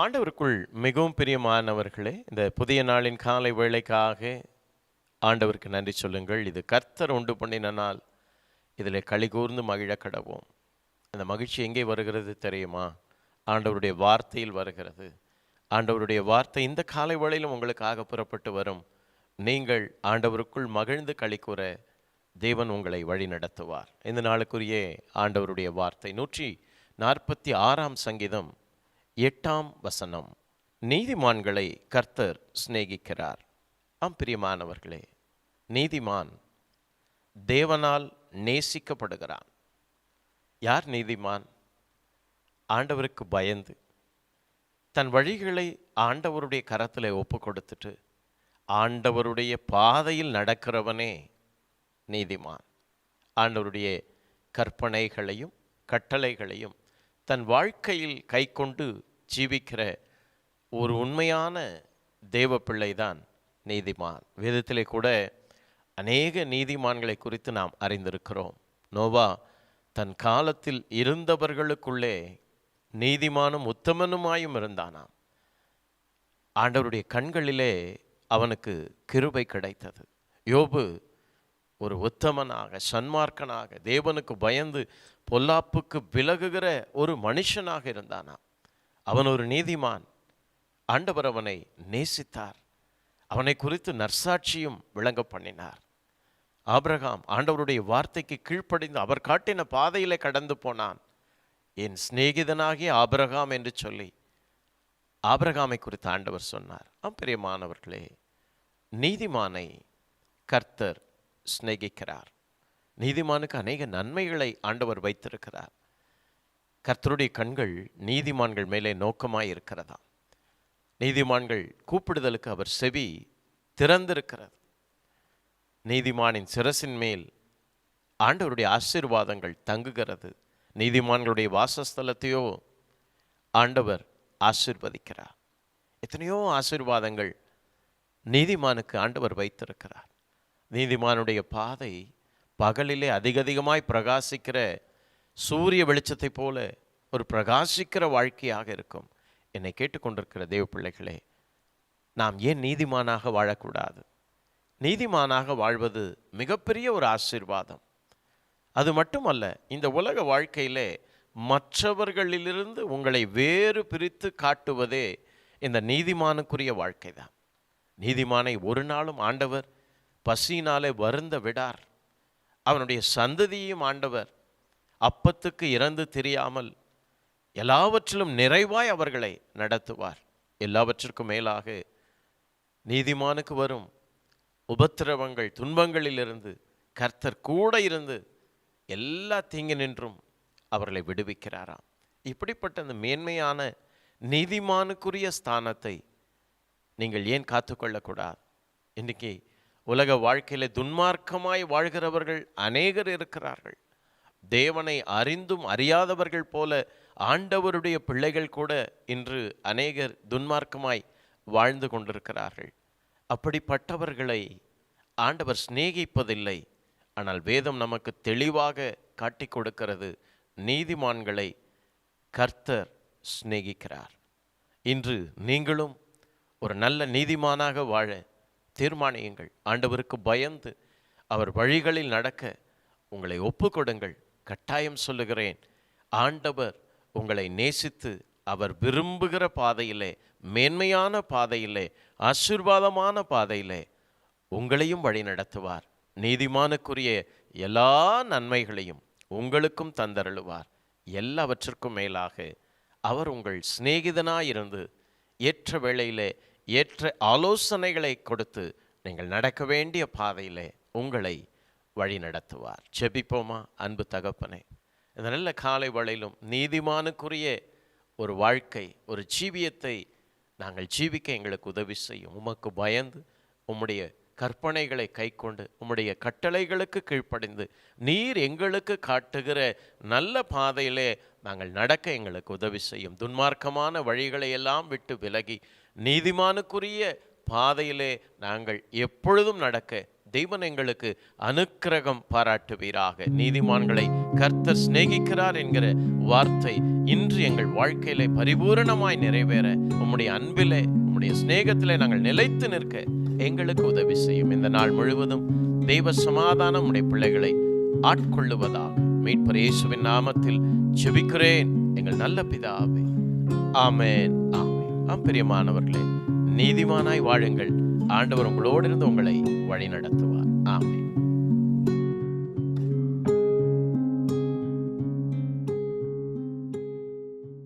ஆண்டவருக்குள் மிகவும் பிரியமானவர்களே இந்த புதிய நாளின் காலை வேளைக்காக ஆண்டவருக்கு நன்றி சொல்லுங்கள். இது கர்த்தர் உண்டு பண்ணின நாள். இதில் களி கூர்ந்து மகிழ கடவோம். அந்த மகிழ்ச்சி எங்கே வருகிறது தெரியுமா? ஆண்டவருடைய வார்த்தையில் வருகிறது. ஆண்டவருடைய வார்த்தை இந்த காலை வேளையிலும் உங்களுக்காக புறப்பட்டு வரும். நீங்கள் ஆண்டவருக்குள் மகிழ்ந்து களி கூற தேவன் உங்களை வழி நடத்துவார். இந்த நாளுக்குரிய ஆண்டவருடைய வார்த்தை நூற்றி நாற்பத்தி ஆறாம் சங்கீதம் எட்டாம் வசனம். நீதிமான்களை கர்த்தர் சிநேகிக்கிறார். ஆம் பிரியமானவர்களே நீதிமான் தேவனால் நேசிக்கப்படுகிறான். யார் நீதிமான்? ஆண்டவருக்கு பயந்து தன் வழிகளை ஆண்டவருடைய கரத்தில் ஒப்பு கொடுத்துட்டு ஆண்டவருடைய பாதையில் நடக்கிறவனே நீதிமான். ஆண்டவருடைய கற்பனைகளையும் கட்டளைகளையும் தன் வாழ்க்கையில் கைக்கொண்டு ஜீவிக்கிற ஒரு உண்மையான தேவ பிள்ளைதான் நீதிமான். வேதத்திலே கூட அநேக நீதிமான்களை குறித்து நாம் அறிந்திருக்கிறோம். நோவா தன் காலத்தில் இருந்தவர்களுக்குள்ளே நீதிமானும் உத்தமனுமாயும் இருந்தானாம். ஆண்டவருடைய கண்களிலே அவனுக்கு கிருபை கிடைத்தது. யோபு ஒரு உத்தமனாக சன்மார்க்கனாக தேவனுக்கு பயந்து பொல்லாப்புக்கு விலகுகிற ஒரு மனுஷனாக இருந்தானாம். அவன் ஒரு நீதிமான். ஆண்டவர் அவனை நேசித்தார். அவனை குறித்து நற்சாட்சியும் விளங்க பண்ணினார். ஆபிரகாம் ஆண்டவருடைய வார்த்தைக்கு கீழ்ப்படிந்து அவர் காட்டின பாதையிலே கடந்து போனான். என் சிநேகிதனாகிய ஆபிரகாம் என்று சொல்லி ஆபிரகாமை குறித்து ஆண்டவர் சொன்னார். ஆப்பிரியமானவர்களே நீதிமானை கர்த்தர் சிநேகிக்கிறார். நீதிமானுக்கு அநேக நன்மைகளை ஆண்டவர் வைத்திருக்கிறார். கர்த்தருடைய கண்கள் நீதிமான்கள் மேலே நோக்கமாய் இருக்கிறதா நீதிமான்கள் கூப்பிடுதலுக்கு அவர் செவி திறந்திருக்கிறது. நீதிமானின் சிரசின் மேல் ஆண்டவருடைய ஆசீர்வாதங்கள் தங்குகிறது. நீதிமான்களுடைய வாசஸ்தலத்தையோ ஆண்டவர் ஆசிர்வதிக்கிறார். எத்தனையோ ஆசீர்வாதங்கள் நீதிமானுக்கு ஆண்டவர் வைத்திருக்கிறார். நீதிமானுடைய பாதை பகலிலே அதிக அதிகமாய் பிரகாசிக்கிற சூரிய வெளிச்சத்தை போல ஒரு பிரகாசிக்கிற வாழ்க்கையாக இருக்கும். என்னை கேட்டுக்கொண்டிருக்கிற தேவ பிள்ளைகளே நாம் ஏன் நீதிமானாக வாழக்கூடாது? நீதிமானாக வாழ்வது மிகப்பெரிய ஒரு ஆசீர்வாதம். அது மட்டுமல்ல இந்த உலக வாழ்க்கையிலே மற்றவர்களிலிருந்து உங்களை வேறு பிரித்து காட்டுவதே இந்த நீதிமானுக்குரிய வாழ்க்கை தான் நீதிமானை ஒரு நாளும் ஆண்டவர் பசியினாலே வருந்த விடார். அவனுடைய சந்ததியையும் ஆண்டவர் அப்பத்துக்கு இறந்து தெரியாமல் எல்லாவற்றிலும் நிறைவாய் அவர்களை நடத்துவார். எல்லாவற்றிற்கும் மேலாக நீதிமானுக்கு வரும் உபத்திரவங்கள் துன்பங்களிலிருந்து கர்த்தர் கூட இருந்து எல்லா தீங்கு நின்றும் அவர்களை விடுவிக்கிறாராம். இப்படிப்பட்ட அந்த மேன்மையான நீதிமானுக்குரிய ஸ்தானத்தை நீங்கள் ஏன் காத்துக்கொள்ளக்கூடாது? இன்னைக்கு உலக வாழ்க்கையில துன்மார்க்கமாய் வாழ்கிறவர்கள் அநேகர் இருக்கிறார்கள். தேவனை அறிந்தும் அறியாதவர்கள் போல ஆண்டவருடைய பிள்ளைகள் கூட இன்று அநேகர் துன்மார்க்கமாய் வாழ்ந்து கொண்டிருக்கிறார்கள். அப்படிப்பட்டவர்களை ஆண்டவர் சிநேகிப்பதில்லை. ஆனால் வேதம் நமக்கு தெளிவாக காட்டி கொடுக்கிறது. நீதிமான்களை கர்த்தர் சிநேகிக்கிறார். இன்று நீங்களும் ஒரு நல்ல நீதிமானாக வாழ தீர்மானியுங்கள். ஆண்டவருக்கு பயந்து அவர் வழிகளில் நடக்க உங்களை ஒப்புக்கொடுங்கள். கட்டாயம் சொல்லுகிறேன் ஆண்டவர் உங்களை நேசித்து அவர் விரும்புகிற பாதையிலே மேன்மையான பாதையிலே ஆசீர்வாதமான பாதையிலே உங்களையும் வழி நடத்துவார். நீதிமானுக்குரிய எல்லா நன்மைகளையும் உங்களுக்கும் தந்தருளுவார். எல்லாவற்றிற்கும் மேலாக அவர் உங்கள் சிநேகிதனாயிருந்து ஏற்ற வேளையிலே ஏற்ற ஆலோசனைகளை கொடுத்து நீங்கள் நடக்க வேண்டிய பாதையிலே உங்களை வழி நடத்துவார். செபிப்போமா? அன்பு தகப்பனே. இந்த நல்ல காலை வளையிலும் நீதிமானுக்குரிய ஒரு வாழ்க்கை ஒரு ஜீவியத்தை நாங்கள் ஜீவிக்க எங்களுக்கு உதவி செய்யும். உமக்கு பயந்து உம்முடைய கற்பனைகளை கைக்கொண்டு உம்முடைய கட்டளைகளுக்கு கீழ்ப்படைந்து நீர் எங்களுக்கு காட்டுகிற நல்ல பாதையிலே நாங்கள் நடக்க எங்களுக்கு உதவி செய்யும். துன்மார்க்கமான வழிகளை எல்லாம் விட்டு விலகி நீதிமானுக்குரிய பாதையிலே நாங்கள் எப்பொழுதும் நடக்க தெய்வன் எங்களுக்கு அனுக்கிரகம் பாராட்டுவீராக. நீதிமான்களை கர்த்தர் சிநேகிக்கிறார் என்கிற வார்த்தை இன்று எங்கள் வாழ்க்கையிலே பரிபூரணமாய் நிறைவேற. உம்முடைய அன்பிலே உம்முடைய சிநேகத்திலே நாங்கள் நிலைத்து நிற்க எங்களுக்கு உதவி செய்யும். இந்த நாள் முழுவதும் தெய்வ சமாதானம் உடைய பிள்ளைகளை ஆட்கொள்ளுவதாக. மீட்பர் இயேசுவின் நாமத்தில் செபிக்கிறேன் எங்கள் நல்ல பிதாவே. ஆமேன் ஆமென். ஆம் பிரியமானவர்களே நீதிமானாய் வாழுங்கள். ஆண்டவர் உங்களோடு இருந்து உங்களை வழி நடத்துவார் ஆமென்.